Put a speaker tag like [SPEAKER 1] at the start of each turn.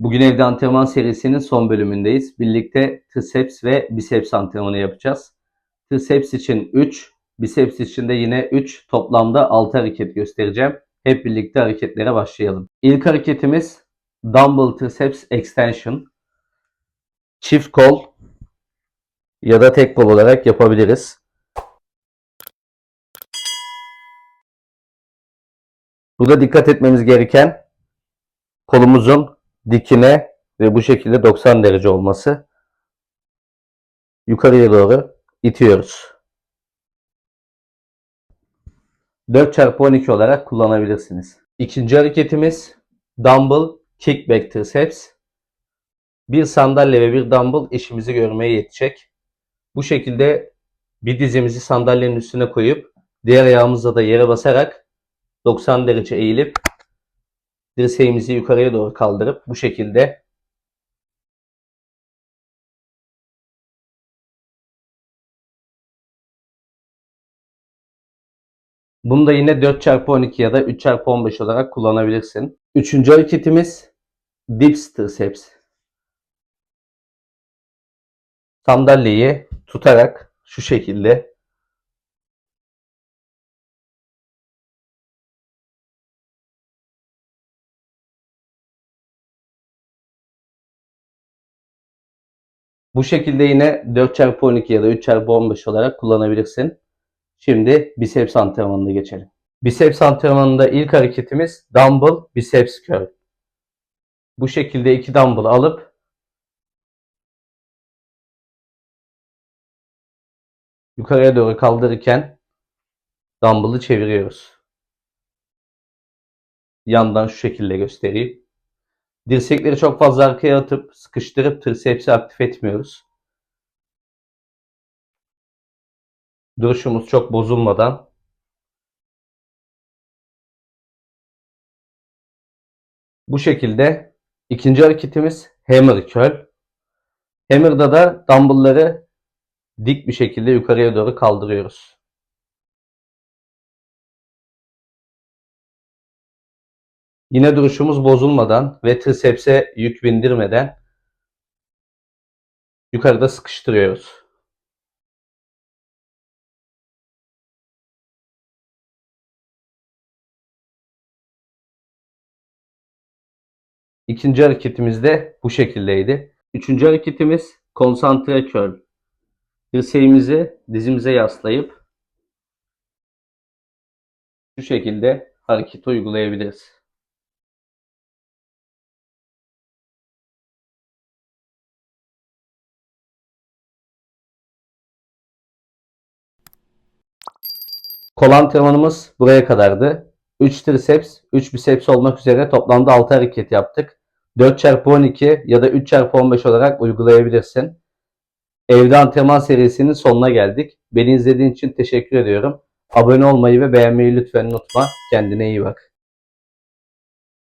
[SPEAKER 1] Bugün evde antrenman serisinin son bölümündeyiz. Birlikte triceps ve biceps antrenmanı yapacağız. Triceps için 3, biceps için de yine 3, toplamda 6 hareket göstereceğim. Hep birlikte hareketlere başlayalım. İlk hareketimiz Dumbbell Triceps Extension. Çift kol ya da tek kol olarak yapabiliriz. Burada dikkat etmemiz gereken kolumuzun dikine ve bu şekilde 90 derece olması. Yukarıya doğru itiyoruz. 4 çarpı 12 olarak kullanabilirsiniz. İkinci hareketimiz Dumbbell Kickback Triceps. Bir sandalye ve bir dumbbell işimizi görmeye yetecek. Bu şekilde bir dizimizi sandalyenin üstüne koyup diğer ayağımızla da yere basarak 90 derece eğilip dirseğimizi yukarıya doğru kaldırıp bu şekilde Bunu da yine 4 çarpı 12 ya da 3 çarpı 15 olarak kullanabilirsin. Üçüncü hareketimiz dips triceps. Sandalyeyi tutarak şu şekilde Bu şekilde yine 4 çarpı 12 ya da 3 çarpı 15 olarak kullanabilirsin. Şimdi biceps antrenmanına geçelim. Biceps antrenmanında ilk hareketimiz dumbbell biceps curl. Bu şekilde iki dumbbell alıp yukarıya doğru kaldırırken dumbbell'ı çeviriyoruz. Yandan şu şekilde göstereyim. Dirsekleri çok fazla arkaya atıp sıkıştırıp tricepsi aktif etmiyoruz. Duruşumuz çok bozulmadan bu şekilde ikinci hareketimiz hammer curl. Hammer'da da dumbbellları dik bir şekilde yukarıya doğru kaldırıyoruz. Yine duruşumuz bozulmadan ve tricepse yük bindirmeden yukarıda sıkıştırıyoruz. İkinci hareketimiz de bu şekildeydi. Üçüncü hareketimiz konsantre curl. Dirseğimizi dizimize yaslayıp şu şekilde hareketi uygulayabiliriz. Kol antrenmanımız buraya kadardı. 3 triceps, 3 biceps olmak üzere toplamda 6 hareket yaptık. 4 çarpı 12 ya da 3 çarpı 15 olarak uygulayabilirsin. Evde antrenman serisinin sonuna geldik. Beni izlediğin için teşekkür ediyorum. Abone olmayı ve beğenmeyi lütfen unutma. Kendine iyi bak.